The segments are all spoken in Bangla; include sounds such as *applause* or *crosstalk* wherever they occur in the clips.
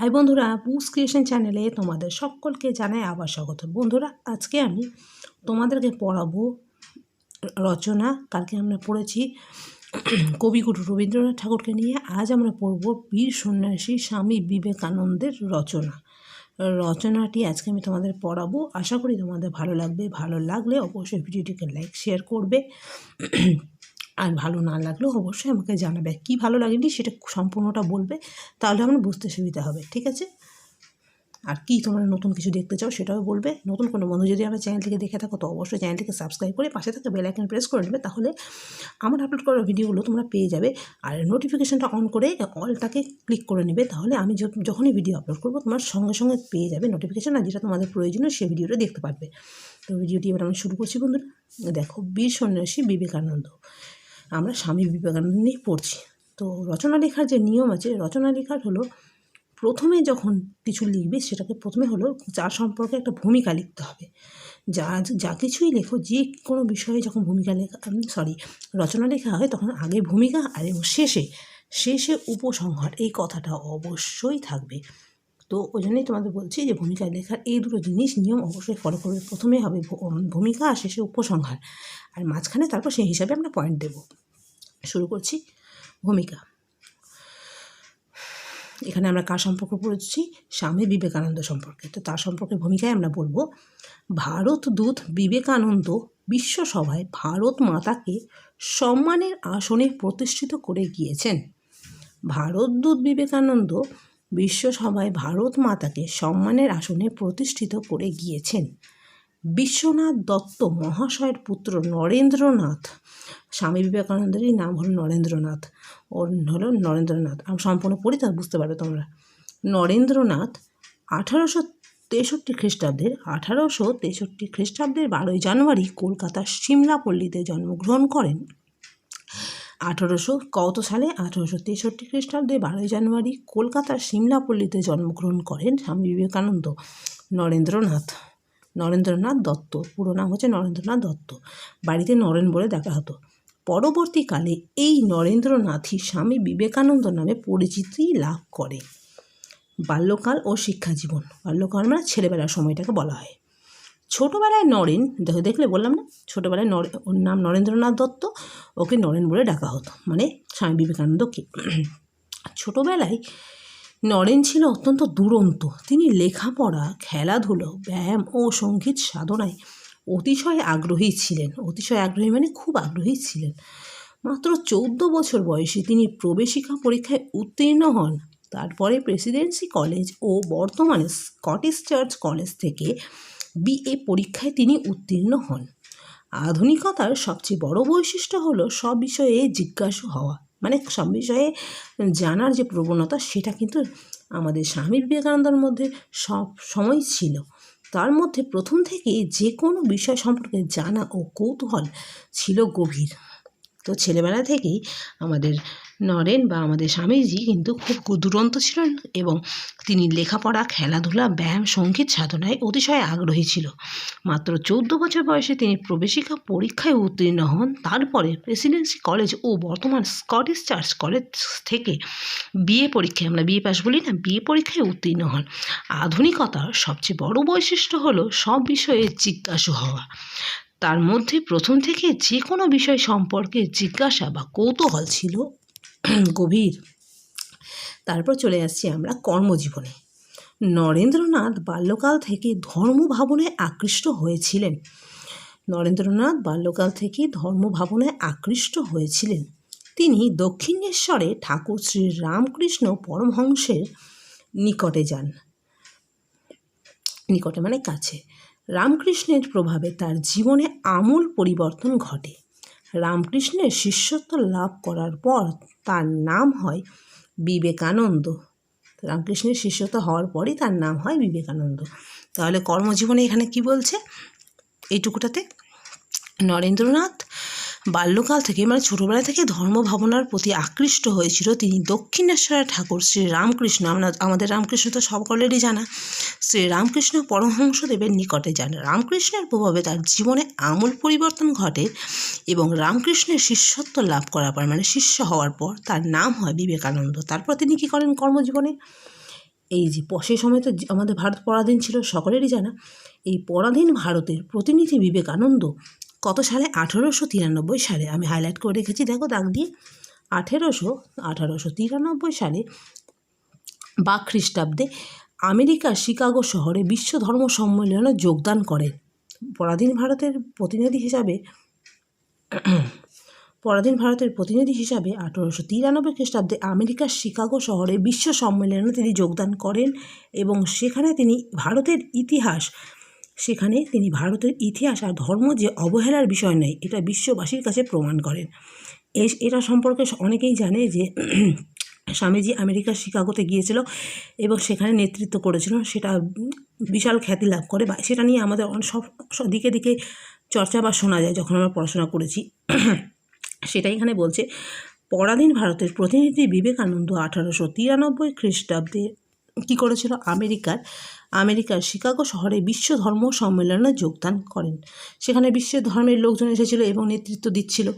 হাই বন্ধুরা বুস ক্রিয়েশন চ্যানেলে তোমাদের সকলকে জানাই আবার স্বাগত। বন্ধুরা, আজকে আমি তোমাদেরকে পড়াবো রচনা। কালকে আমরা পড়েছি কবিগুরু রবীন্দ্রনাথ ঠাকুরকে নিয়ে। আজ আমরা পড়ব বীর সন্ন্যাসী স্বামী বিবেকানন্দের রচনা। রচনাটি আজকে আমি তোমাদের পড়াবো। আশা করি তোমাদের ভালো লাগবে। ভালো লাগলে অবশ্যই ভিডিওটিকে লাইক শেয়ার করবে। আর ভালো না লাগলেও অবশ্যই আমাকে জানাবে। কি ভালো লাগেনি সেটা সম্পূর্ণটা বলবে, তাহলে আমার বুঝতে সুবিধা হবে, ঠিক আছে? আর কি তোমরা নতুন কিছু দেখতে চাও সেটাও বলবে। নতুন কোনো বন্ধু যদি আমার চ্যানেল থেকে দেখে থাকো, তো অবশ্যই চ্যানেলটিকে সাবস্ক্রাইব করে পাশে থাকা বেল আইকন প্রেস করে নেবে, তাহলে আমার আপলোড করা ভিডিওগুলো তোমরা পেয়ে যাবে। আর নোটিফিকেশানটা অন করে অলটাকে ক্লিক করে নেবে, তাহলে আমি যখনই ভিডিও আপলোড করব, তোমার সঙ্গে সঙ্গে পেয়ে যাবে নোটিফিকেশান আর যেটা তোমাদের প্রয়োজনীয় সেই ভিডিওটা দেখতে পারবে। তো ভিডিওটি এবার আমি শুরু করছি বন্ধুরা। দেখো বীর সন্ন্যাসী বিবেকানন্দ। আমরা স্বামী বিবেকানন্দ নিয়ে পড়ছি। তো রচনা লেখার যে নিয়ম আছে রচনা লেখার হলো প্রথমে যখন কিছু লিখবে, সেটাকে প্রথমে হলো যার সম্পর্কে একটা ভূমিকা লিখতে হবে। যা যা কিছুই লেখো, যে কোনো বিষয়ে যখন ভূমিকা লেখা সরি রচনা লেখা হয়, তখন আগে ভূমিকা আর এবং শেষে শেষে উপসংহার, এই কথাটা অবশ্যই থাকবে। তো ওই জন্যই তোমাদের বলছি যে ভূমিকা লেখার এই দুটো জিনিস নিয়ম অবশ্যই ফলো করবে। প্রথমে হবে ভূমিকা আর শেষে উপসংহার। আর মাঝখানে তারপর সেই হিসাবে আমরা পয়েন্ট দেব। শুরু করছি ভূমিকা। এখানে আমরা কার সম্পর্ক পড়েছি? স্বামী বিবেকানন্দ সম্পর্কে। তো তার সম্পর্কে ভূমিকায় আমরা বলব, ভারত দূত বিবেকানন্দ বিশ্বসভায় ভারত মাতাকে সম্মানের আসনে প্রতিষ্ঠিত করে গিয়েছেন। ভারত দূত বিবেকানন্দ বিশ্বসভায় ভারত মাতাকে সম্মানের আসনে প্রতিষ্ঠিত করে গিয়েছেন। বিশ্বনাথ দত্ত মহাশয়ের পুত্র নরেন্দ্রনাথ। স্বামী বিবেকানন্দেরই নাম হলো নরেন্দ্রনাথ। ওর হলো নরেন্দ্রনাথ। আমি, সম্পূর্ণ পড়ি তা বুঝতে পারবে তোমরা। নরেন্দ্রনাথ আঠারোশো তেষট্টি খ্রিস্টাব্দের, আঠারোশো তেষট্টি খ্রিস্টাব্দের বারোই জানুয়ারি কলকাতার সিমলাপল্লীতে জন্মগ্রহণ করেন। আঠারোশো কত সালে আঠারোশো তেষট্টি খ্রিস্টাব্দে বারোই জানুয়ারি কলকাতার সিমলাপল্লীতে জন্মগ্রহণ করেন স্বামী বিবেকানন্দ নরেন্দ্রনাথ। নরেন্দ্রনাথ দত্ত। পুরো নাম হচ্ছে নরেন্দ্রনাথ দত্ত। বাড়িতে নরেন বলে দেখা হতো। পরবর্তীকালে এই নরেন্দ্রনাথই স্বামী বিবেকানন্দ নামে পরিচিতি লাভ করে। বাল্যকাল ও শিক্ষা জীবন বাল্যকাল মানে ছেলেবেলার সময়টাকে বলা হয়। ছোটোবেলায় নরেন, দেখো, দেখলে বললাম না? ছোটোবেলায় নরে, ওর নাম নরেন্দ্রনাথ দত্ত, ওকে নরেন বলে ডাকা হতো মানে স্বামী বিবেকানন্দকে ছোটোবেলায় নরেন ছিল অত্যন্ত দুরন্ত, তিনি লেখাপড়া, খেলাধুলো, ব্যায়াম ও সংগীত সাধনায় অতিশয় আগ্রহী ছিলেন, অতিশয় আগ্রহী মানে খুব আগ্রহী ছিলেন। মাত্র চৌদ্দ বছর বয়সে তিনি প্রবেশিকা পরীক্ষায় উত্তীর্ণ হন। তারপরে প্রেসিডেন্সি কলেজ ও বর্তমানে স্কটিশ চার্চ কলেজ থেকে বিএ পরীক্ষায় তিনি উত্তীর্ণ হন। আধুনিকতার সবচেয়ে বড় বৈশিষ্ট্য হলো সব বিষয়ে জিজ্ঞাসু হওয়া। মানে সব বিষয়ে জানার যে প্রবণতা, সেটা কিন্তু আমাদের স্বামী বিবেকানন্দের মধ্যে সব সময় ছিল। তার মধ্যে প্রথম থেকে যে কোনো বিষয় সম্পর্কে জানা ও কৌতূহল ছিল গভীর। তো ছেলেবেলা থেকেই আমাদের নরেন বা আমাদের স্বামীজি কিন্তু খুব দুরন্ত ছিলেন এবং তিনি লেখাপড়া, খেলাধুলা, ব্যায়াম, সংগীত সাধনায় অতিশয় আগ্রহী ছিল। মাত্র চৌদ্দ বছর বয়সে তিনি প্রবেশিকা পরীক্ষায় উত্তীর্ণ হন। তারপরে প্রেসিডেন্সি কলেজ ও বর্তমান স্কটিশ চার্চ কলেজ থেকে বিএ পরীক্ষায়, আমরা বিএ পাস বলি না, বিএ পরীক্ষায় উত্তীর্ণ হন। আধুনিকতার সবচেয়ে বড় বৈশিষ্ট্য হলো সব বিষয়ে জিজ্ঞাসু হওয়া। তার মধ্যে প্রথম থেকে যে কোনো বিষয় সম্পর্কে জিজ্ঞাসা বা কৌতূহল ছিল, *clears throat* গভীর। তারপর চলে আসছি আমরা কর্মজীবনে। নরেন্দ্রনাথ বাল্যকাল থেকে ধর্মভাবনায় আকৃষ্ট হয়েছিলেন। নরেন্দ্রনাথ বাল্যকাল থেকে ধর্মভাবনায় আকৃষ্ট হয়েছিলেন। তিনি দক্ষিণেশ্বরে ঠাকুর শ্রী রামকৃষ্ণ পরমহংসের নিকটে যান। নিকটে মানে কাছে। রামকৃষ্ণের প্রভাবে তার জীবনে আমূল পরিবর্তন ঘটে। রামকৃষ্ণের শিষ্যত্ব লাভ করার পর তার নাম হয় বিবেকানন্দ। রামকৃষ্ণের শিষ্যত্ব হওয়ার পরই তার নাম হয় বিবেকানন্দ। তাহলে কর্মজীবনে এখানে কি বলছে? এইটুকুটাতে? নরেন্দ্রনাথ বাল্যকাল থেকে মানে ছোটোবেলা থেকে ধর্ম ভাবনার প্রতি আকৃষ্ট হয়েছিল তিনি দক্ষিণেশ্বরের ঠাকুর, শ্রী রামকৃষ্ণ। আমরা, আমাদের রামকৃষ্ণ তো সকলেরই জানা। শ্রী রামকৃষ্ণ পরমহংসদেবের নিকটে যান। রামকৃষ্ণের প্রভাবে তার জীবনে আমূল পরিবর্তন ঘটে এবং রামকৃষ্ণের শিষ্যত্ব লাভ করার পর মানে শিষ্য হওয়ার পর তার নাম হয় বিবেকানন্দ। তারপর তিনি কী করেন কর্মজীবনে? এই যে সেই সময় তো আমাদের ভারত পরাধীন ছিল, সকলেরই জানা। এই পরাধীন ভারতের প্রতিনিধি বিবেকানন্দ কত সালে? আঠেরোশো তিরানব্বই সালে। আমি হাইলাইট করে রেখেছি। দেখো দাগ দিয়ে। আঠেরোশো, আঠারোশো তিরানব্বই সালে বা খ্রিস্টাব্দে আমেরিকার শিকাগো শহরে বিশ্ব ধর্ম সম্মেলনে যোগদান করেন পরাধীন ভারতের প্রতিনিধি হিসাবে *clears throat* পরাধীন ভারতের প্রতিনিধি হিসাবে আঠারোশো তিরানব্বই খ্রিস্টাব্দে আমেরিকার শিকাগো শহরে বিশ্ব সম্মেলনে তিনি যোগদান করেন এবং সেখানে তিনি ভারতের ইতিহাস সেখানে তিনি ভারতের ইতিহাস আর ধর্ম যে অবহেলার বিষয় নয়, এটা বিশ্ববাসীর কাছে প্রমাণ করেন। এটা সম্পর্কে অনেকেই জানে যে *clears throat* স্বামীজি আমেরিকার শিকাগোতে গিয়েছিল এবং সেখানে নেতৃত্ব করেছিল। সেটা বিশাল খ্যাতি লাভ করে বা, সেটা নিয়ে আমাদের সব দিকে দিকে চর্চা বা শোনা যায় যখন আমরা পড়াশোনা করেছি। *clears throat* সেটাই এখানে বলছে, পরাধীন ভারতের প্রতিনিধি বিবেকানন্দ আঠারোশো তিরানব্বই খ্রিস্টাব্দে কী করেছিল? আমেরিকার আমেরিকার শিকাগো শহরে বিশ্ব ধর্ম সম্মেলনে যোগদান করেন। সেখানে বিশ্বের ধর্মের লোকজন এসেছিল এবং নেতৃত্ব দিচ্ছিল।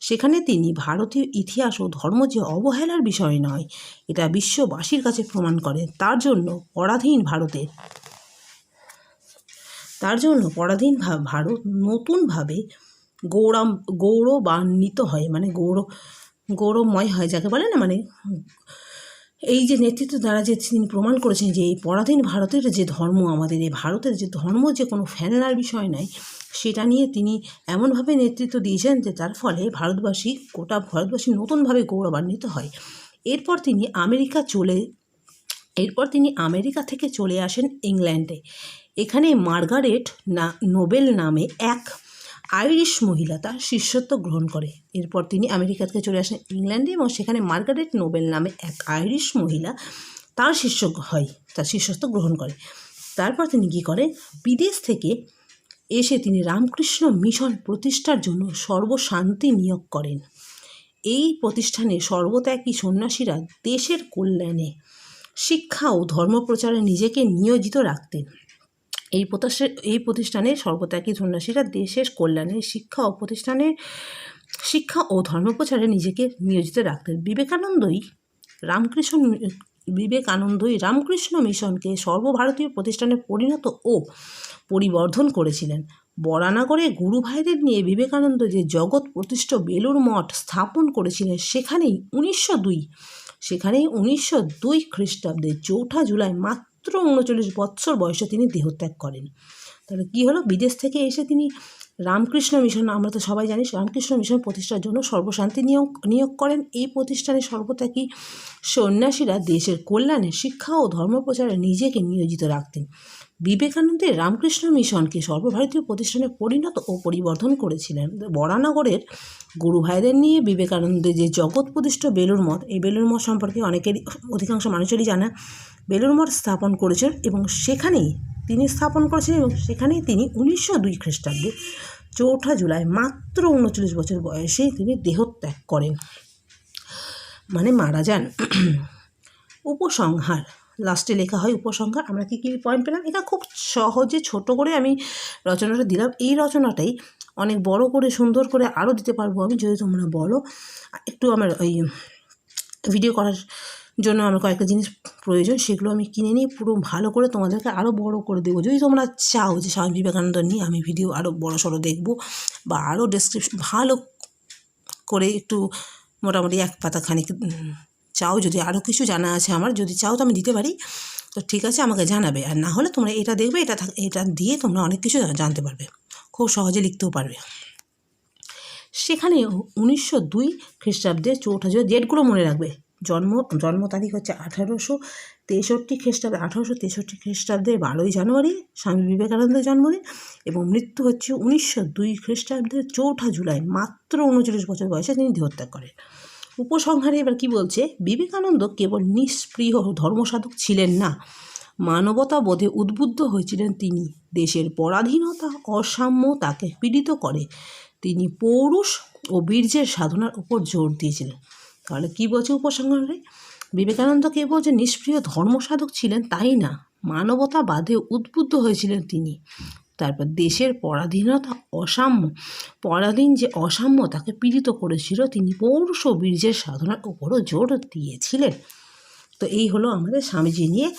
সেখানে তিনি ভারতীয় ইতিহাস ও ধর্ম যে অবহেলার বিষয় নয়, এটা বিশ্ববাসীর কাছে প্রমাণ করেন। তার জন্য পরাধীন ভারতের, তার জন্য পরাধীন ভারত নতুনভাবে গৌরব, গৌরবান্বিত হয় মানে গৌরব গৌরবময় হয়, যাকে বলে না মানে এই যে নেতৃত্ব দ্বারা যে তিনি প্রমাণ করেছেন যে এই পরাধীন ভারতের যে ধর্ম, আমাদের এই ভারতের যে ধর্ম যে কোনো ফেলনার বিষয় নয়, সেটা নিয়ে তিনি এমনভাবে নেতৃত্ব দিয়েছেন যে তার ফলে ভারতবাসী, গোটা ভারতবাসী নতুনভাবে গৌরবান্বিত হয়। এরপর তিনি আমেরিকা চলে, এরপর তিনি আমেরিকা থেকে চলে আসেন ইংল্যান্ডে। এখানে মার্গারেট না, নোবেল নামে এক আইরিশ মহিলা তার শিষ্যত্ব গ্রহণ করে। এরপর তিনি আমেরিকা থেকে চলে আসেন ইংল্যান্ডে এবং সেখানে মার্গারেট নোবেল নামে এক আইরিশ মহিলা তার শিষ্য হয়, তার শিষ্যত্ব গ্রহণ করে। তারপর তিনি কী করেন? বিদেশ থেকে এসে তিনি রামকৃষ্ণ মিশন প্রতিষ্ঠার জন্য সর্বশান্তি নিয়োগ করেন। এই প্রতিষ্ঠানে সর্বত্যাগী সন্ন্যাসীরা দেশের কল্যাণে শিক্ষা ও ধর্মপ্রচারে নিজেকে নিয়োজিত রাখতেন। এই প্রতিষ্ঠা, এই প্রতিষ্ঠানে সর্বত্যাগী সন্ন্যাসীরা দেশের কল্যাণে, শিক্ষা ও প্রতিষ্ঠানে, শিক্ষা ও ধর্মপ্রচারে নিজেকে নিয়োজিত রাখতেন। বিবেকানন্দই রামকৃষ্ণ বিবেকানন্দই রামকৃষ্ণ মিশনকে সর্বভারতীয় প্রতিষ্ঠানে পরিণত ও পরিবর্ধন করেছিলেন। বরানগরে গুরু ভাইদের নিয়ে বিবেকানন্দ যে জগৎ প্রতিষ্ঠ বেলুর মঠ স্থাপন করেছিলেন, সেখানেই উনিশশো দুই, সেখানেই উনিশশো দুই খ্রিস্টাব্দে চৌঠা জুলাই মাত্র উনচল্লিশ বছর বয়সে তিনি দেহত্যাগ করেন। তাহলে কী হলো? বিদেশ থেকে এসে তিনি রামকৃষ্ণ মিশন, আমরা তো সবাই জানি রামকৃষ্ণ মিশন প্রতিষ্ঠার জন্য সর্বশান্তি নিয়োগ নিয়োগ করেন। এই প্রতিষ্ঠানে সর্বত্যাগী সন্ন্যাসীরা দেশের কল্যাণে, শিক্ষা ও ধর্মপ্রচারে নিজেকে নিয়োজিত রাখতেন। বিবেকানন্দের রামকৃষ্ণ মিশনকে সর্বভারতীয় প্রতিষ্ঠানে পরিণত ও পরিবর্তন করেছিলেন। বরানগরের গুরু ভাইদের নিয়ে বিবেকানন্দের যে জগৎ প্রতিষ্ঠ বেলুর মঠ, এই বেলুর মঠ সম্পর্কে অনেকেরই, অধিকাংশ মানুষেরই জানা। বেলুর মঠ স্থাপন করেছেন এবং সেখানেই তিনি স্থাপন করেছেন এবং সেখানেই তিনি উনিশশো দুই খ্রিস্টাব্দে চৌঠা জুলাই মাত্র উনচল্লিশ বছর বয়সেই তিনি দেহত্যাগ করেন। মানে মারা যান। উপসংহার। লাস্টে লেখা হয় উপসংহার। আমরা কী কী পয়েন্ট পেলাম? এটা খুব সহজে ছোট করে আমি রচনাটা দিলাম। এই রচনাটাই অনেক বড় করে, সুন্দর করে আরও দিতে পারব আমি, যদি তোমরা বলো। একটু আমার ওই ভিডিও করার জন্য আমার কয়েকটা জিনিস প্রয়োজন, সেগুলো আমি কিনে নিয়ে পুরো ভালো করে তোমাদেরকে আরও বড় করে দেবো। যদি তোমরা চাও যে স্বামী বিবেকানন্দ নিয়ে আমি ভিডিও আরও বড় সড়ো দেখব বা আরও ডেসক্রিপশন ভালো করে একটু মোটামুটি এক পাতা খানিক চাও, যদি আরও কিছু জানা আছে আমার, যদি চাও তো আমি দিতে পারি। তো ঠিক আছে, আমাকে জানাবে। আর না হলে তোমরা এটা দেখবে, এটা এটা দিয়ে তোমরা অনেক কিছু জানতে পারবে। খুব সহজে লিখতেও পারবে। সেখানে উনিশশো দুই খ্রিস্টাব্দে চৌঠা জুলাই ডেটগুলো মনে রাখবে। জন্ম জন্ম তারিখ হচ্ছে আঠারোশো তেষট্টি খ্রিস্টাব্দে, আঠারোশো তেষট্টি খ্রিস্টাব্দের বারোই জানুয়ারি স্বামী বিবেকানন্দের জন্মদিন এবং মৃত্যু হচ্ছে উনিশশো দুই খ্রিস্টাব্দের চৌঠা জুলাই, মাত্র উনচল্লিশ বছর বয়সে তিনি দেহত্যাগ করেন। উপসংহারে এবার কি বলছে? বিবেকানন্দ কেবল নিষ্প্রিয় ধর্মসাধক ছিলেন না, মানবতা বোধে উদ্বুদ্ধ হয়েছিলেন তিনি। দেশের পরাধীনতা অসাম্য তাকে পীড়িত করে। তিনি পৌরুষ ও বীর্যের সাধনার উপর জোর দিয়েছিলেন। তাহলে কী বলছে উপসংহারে? বিবেকানন্দ কেবল যে নিষ্প্রিয় ধর্মসাধক ছিলেন তাই না, মানবতা বাদে উদ্বুদ্ধ হয়েছিলেন তিনি। তারপর দেশের পরাধীনতা অসাম্য, পরাধীন যে অসাম্য তাকে পীড়িত করেছিল, তিনি পৌরুষ বীর্যের সাধনার উপরও জোর দিয়েছিলেন। তো এই হলো আমাদের স্বামীজি নিয়ে।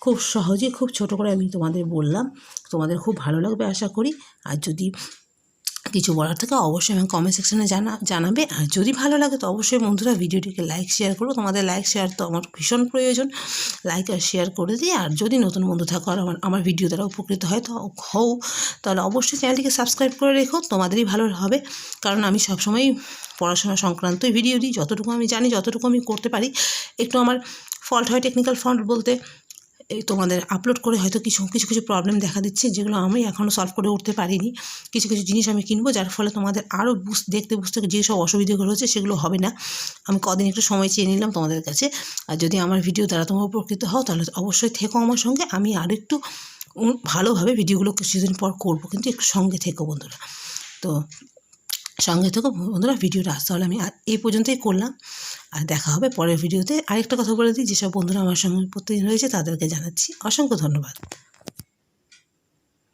খুব সহজে, খুব ছোট করে আমি তোমাদের বললাম। তোমাদের খুব ভালো লাগবে আশা করি। আর যদি কিছু বলার থাকে, অবশ্যই আমি কমেন্ট সেকশানে জানা, জানাবে। আর যদি ভালো লাগে তো অবশ্যই বন্ধুরা ভিডিওটিকে লাইক শেয়ার করো। তোমাদের লাইক শেয়ার তো আমার ভীষণ প্রয়োজন। লাইক আর শেয়ার করে দিই। আর যদি নতুন বন্ধু থাকো আর আমার আমার ভিডিও দ্বারা উপকৃত হয়, তো হও। তাহলে অবশ্যই চ্যানেলটিকে সাবস্ক্রাইব করে রেখো। তোমাদেরই ভালো হবে। কারণ আমি সবসময় পড়াশোনা সংক্রান্তই ভিডিও দিই। যতটুকু আমি জানি, যতটুকু আমি করতে পারি, একটু আমার ফল্ট হয় টেকনিক্যাল ফল্ট বলতে এই তোমাদের আপলোড করে হয়তো কিছু কিছু কিছু প্রবলেম দেখা দিচ্ছে, যেগুলো আমি এখনও সলভ করে উঠতে পারিনি। কিছু কিছু জিনিস আমি কিনবো, যার ফলে তোমাদের আরও দেখতে বুঝতে যেসব অসুবিধাগুলো হচ্ছে সেগুলো হবে না। আমি কদিন একটু সময় চেয়ে নিলাম তোমাদের কাছে। আর যদি আমার ভিডিও দ্বারা তোমরা উপকৃত হও, তাহলে অবশ্যই থেকো আমার সঙ্গে। আমি আরও একটু ভালোভাবে ভিডিওগুলো কিছুদিন পর করব, কিন্তু একটু সঙ্গে থেকো বন্ধুরা। তো সঙ্গে থেকে বন্ধুরা ভিডিওটা আসতে হলে আমি এই পর্যন্তই করলাম। আর দেখা হবে পরের ভিডিওতে। আরেকটা কথা বলে দিই, যেসব বন্ধুরা আমার সঙ্গে প্রতিদিন রয়েছে, তাদেরকে জানাচ্ছি অসংখ্য ধন্যবাদ।